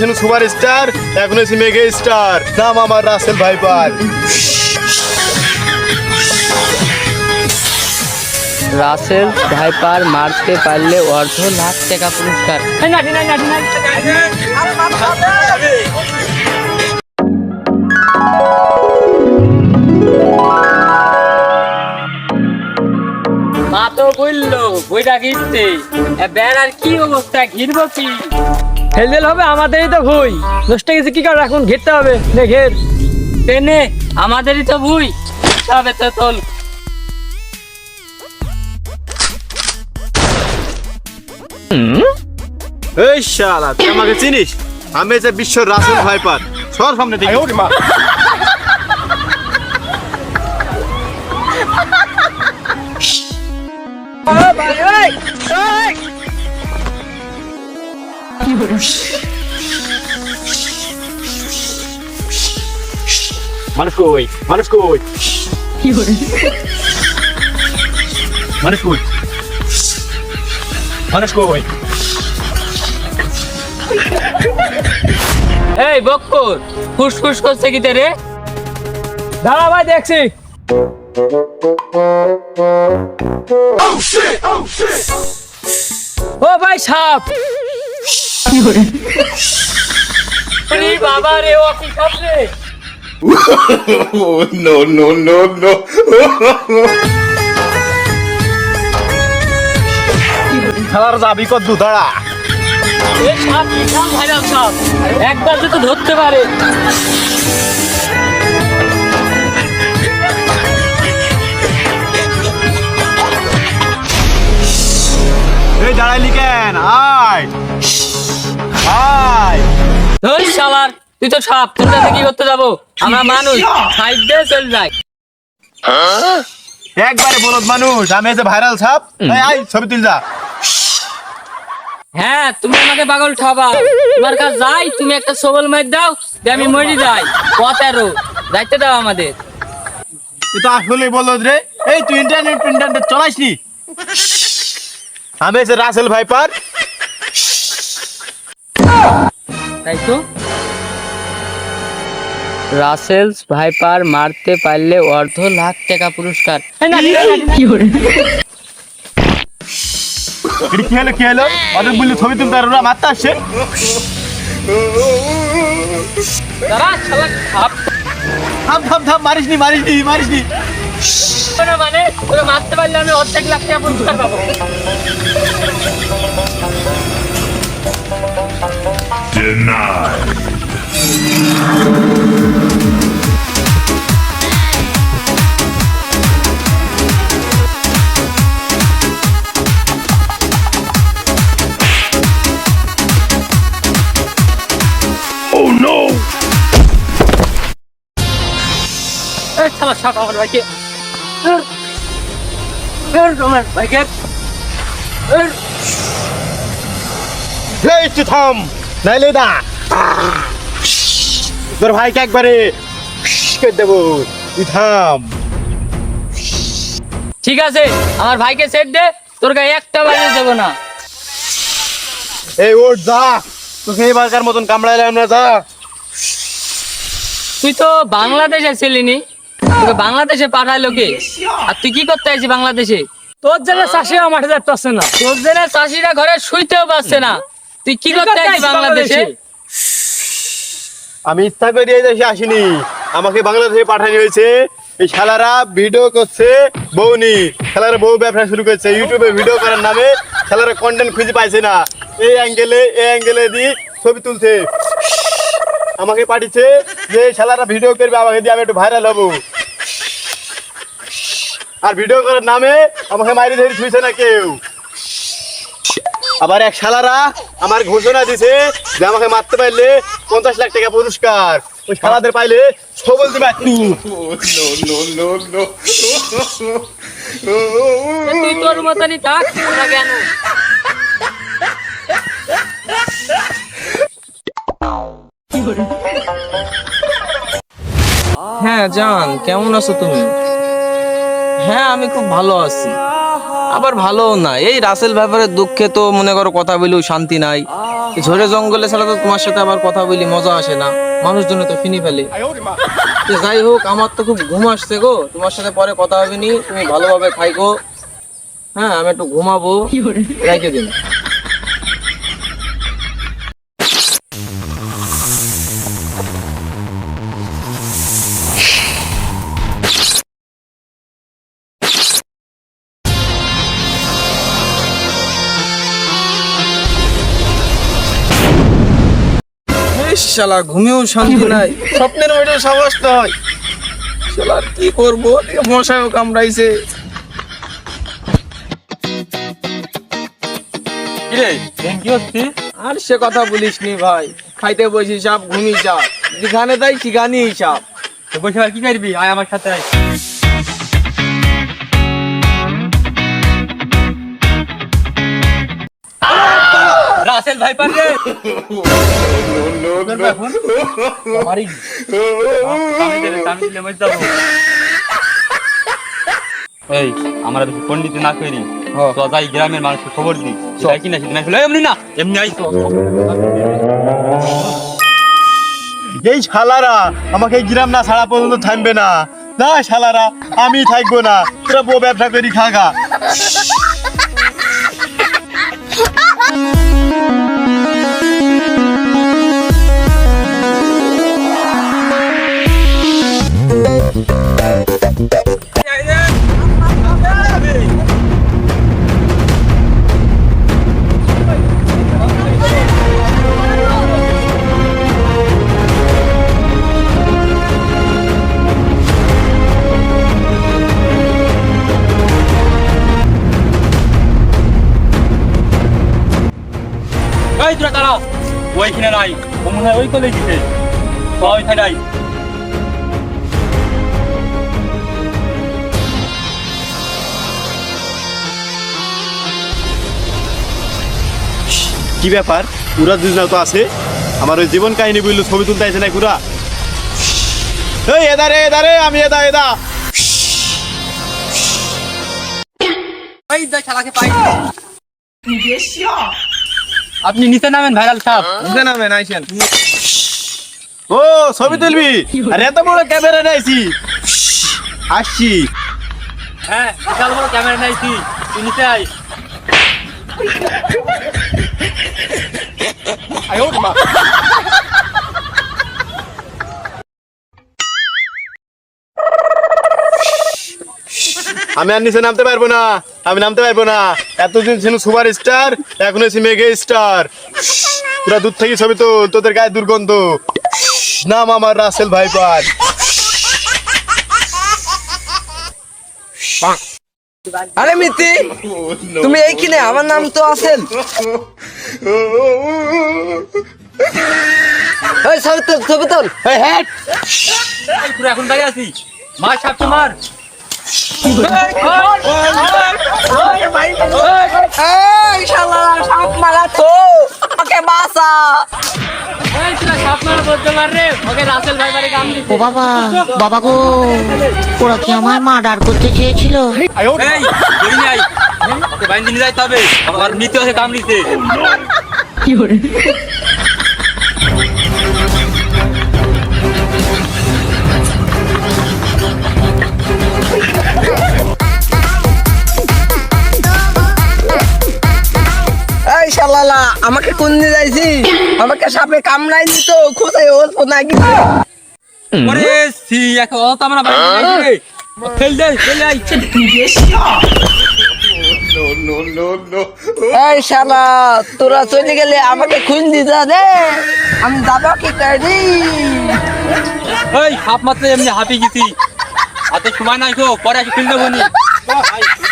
ছিল super star এখন হয়েছে মেগা স্টার। নাম আমার রাসেল ভাইপার রাসেল ভাইপার মারতে পারলে অর্ধ লাখ টাকা পুরস্কার। মা তো বলল বইটা ঘিরতে বেড়ার কি অবস্থা ঘিরবো কি? হেলমেল হবে আমাদেরই তো ভুই। দশটা কিছু কি করে এখন ঘেরতে হবে। নে ঘের। তেনে আমাদেরই তো ভুই। তবে তো তোল। এই শালা তুই আমাকে চিনিস? আমি যে বিশ্ব রাসেল ভাইপার। সর সামনে দেখি মানুষ কই মানুষ কই মানুষ কই মানুষ কই এই বক্কর ফুসফুস করছে কি রে? দাঁড়া ভাই দেখছি। ও ভাই সাপ! বাবা রে ও কি Oh, no, no, no, no. খেলার যাবি কত সাপ। একবার যদি ধরতে পারে। ধর শালার তুই তো সাপ তোর কাছে কি করতে যাব? আমরা মানুষ সাইড দিয়ে চল যাই। একবারে বলদ মানুষ আমি যে ভাইরাল এই আয় ছবি তুল যা। হ্যাঁ তুমি আমাকে পাগল ঠাবা তোমার কাছে যাই তুমি একটা সবল মার দাও দিয়ে আমি মরি যাই। পথেরও যাইতে দাও আমাদের। তুই তো আসলে বলদ রে। এই তুই ইন্টারনেট ইন্টারনেট চলাইস নি? আমি যে রাসেল ভাইপার তাই তো? রাসেলস ভাইপার মারতে পারলে অর্ধ লাখ টাকা পুরস্কার। কি? হলো কি হলো? অনেক বললি ছবি তুলতে আর ওরা মারতে আসছে। দাঁড়া শালা খাপ থাম থাম থাম মারিস নি মারিস নি মারিস নি। মানে ওরা মারতে পারলে আমি অর্ধেক লাখ টাকা পুরস্কার পাবো। শালা সাপ আমার ভাইকে ধর। ধর আমার ভাইকে ধর। এই তুই থাম নাইলে দা। তোর ভাইকে একবারে করে দেবো। তুই থাম। ঠিক আছে আমার ভাইকে সেট দে তোর গায়ে একটা বাজে দেবো না। এই ওর যা তোকে এই বারকার মতন কামড়াইলাম না যা তুই তো বাংলাদেশে ছিলিনি তোকে বাংলাদেশে পাঠাইলো কে? আর তুই কি করতে আছিস বাংলাদেশে? তোর জন্য চাষিরা মাঠে যাচ্ছে না। তোর জেনে চাষিরা ঘরে শুইতেও পারছে না। তুই কি করতে আছিস বাংলাদেশে? আমি ইচ্ছা করে এই দেশে আসিনি। আমাকে বাংলাদেশে পাঠানো হয়েছে। এই শালারা ভিডিও করছে বউনি শালারা বউ ব্যবসা শুরু করছে ইউটিউবে ভিডিও করার নামে। শালারা কন্টেন্ট খুঁজে পাইছে না। এই অ্যাঙ্গেলে এই অ্যাঙ্গেলে দি ছবি তুলছে। আমাকে পাঠিয়েছে যে শালারা ভিডিও করবে আমাকে দিয়ে আমি একটু ভাইরাল হব। আর ভিডিও করার নামে আমাকে মারি ধরে ছুঁইছে না কেউ। আবার এক শালারা আমার ঘোষণা দিছে যে আমাকে মারতে পারলে পঞ্চাশ লাখ টাকা পুরস্কার। ওই শালাদের পাইলে সবল দিবে তোর মতনই থাক কেন? হ্যাঁ জান কেমন আছো তুমি? হ্যাঁ আমি খুব ভালো আছি। আবার ভালো না। এই রাসেল ব্যাপারে দুঃখে তো মনে করো কথা বলেও শান্তি নাই। ঝোরে ঝড়ে জঙ্গলে ছাড়া তো তোমার সাথে আবার কথা বলি মজা আসে না। মানুষজনে তো ফিনি ফেলে। তো যাই হোক আমার তো খুব ঘুম আসছে গো। তোমার সাথে পরে কথা হবে নি। তুমি ভালোভাবে খাইগো হ্যাঁ আমি একটু ঘুমাবো। রেখে দিন শালা ঘুমেও শান্তি নাই। স্বপ্নের মধ্যে সাহস নয় শালা আর কি করব? মশাও কামড়াইছে। আর সে কথা বলিস নি ভাই। খাইতে বসি সাপ ঘুমিয়ে চাপ যেখানে তাই সেখানেই সাপ বসে আর কি করবি আয় আমার সাথে আয়। রাসেল ভাই পারবে এই আমরা বেশি না করি। তো যাই গ্রামের মানুষকে খবর দিই। যাই কিনা সেদিন এমনি না এমনি আই তো এই শালারা আমাকে এই গ্রাম না ছাড়া পর্যন্ত থামবে না। না শালারা আমি থাকব না। তোরা বউ ব্যবসা করি খাগা নাই ও মনে হয় ওই কলে দিতে ওইখানে নাই কি ব্যাপার? পুরা দুজন তো আছে। আমার ওই জীবন কাহিনী বলল ছবি তুলতে আছে নাই পুরা এই এদারে এদারে আমি এদা এদা। এই দেখ শালাকে পাই আপনি নিচে নামেন ভাইরাল সাহেব বুঝে নামেন আইসেন। ও ছবি তুলবি? আরে এত বড় ক্যামেরা নাইছি। আসছি। হ্যাঁ বিশাল বড় ক্যামেরা নাইছি। তুই নিচে আয়। আমি আর নিচে নামতে পারব না। আমি নামতে পারব না। এতদিন ছিল সুপার স্টার এখন এসে মেগে স্টার। তোরা দূর থেকে ছবি তো তোদের গায়ে দুর্গন্ধ। নাম আমার রাসেল ভাইপার। আরে মিতি তুমি এইখানে আমার নাম তো আছেন ওই ছবি তোল ছবি তোল। এই হ্যাট এই পুরো এখন বাইরে আছি। মার সাপ তোমার। সাপ মারা তো ওকে বাসা ও বাবা বাবা গো ওরা কি আমায় মার্ডার করতে চেয়েছিল? নিয়ে আমার নিতে হচ্ছে কাম দিতে এই আমাকে কোন নিয়ে যাইছি আমাকে সাপে কামড়াই দিত খোঁজে অল্প নাকি ওরে সি এক ও তো আমরা বাইরে ফেল দে ফেল আই। এই শালা তোরা চলে গেলে আমাকে খুন দিতে দে। আমি যাব কি করি এই হাফ মাত্র এমনি হাঁপি গেছি। হাতে সময় নাই তো পরে এসে ফেল দেবো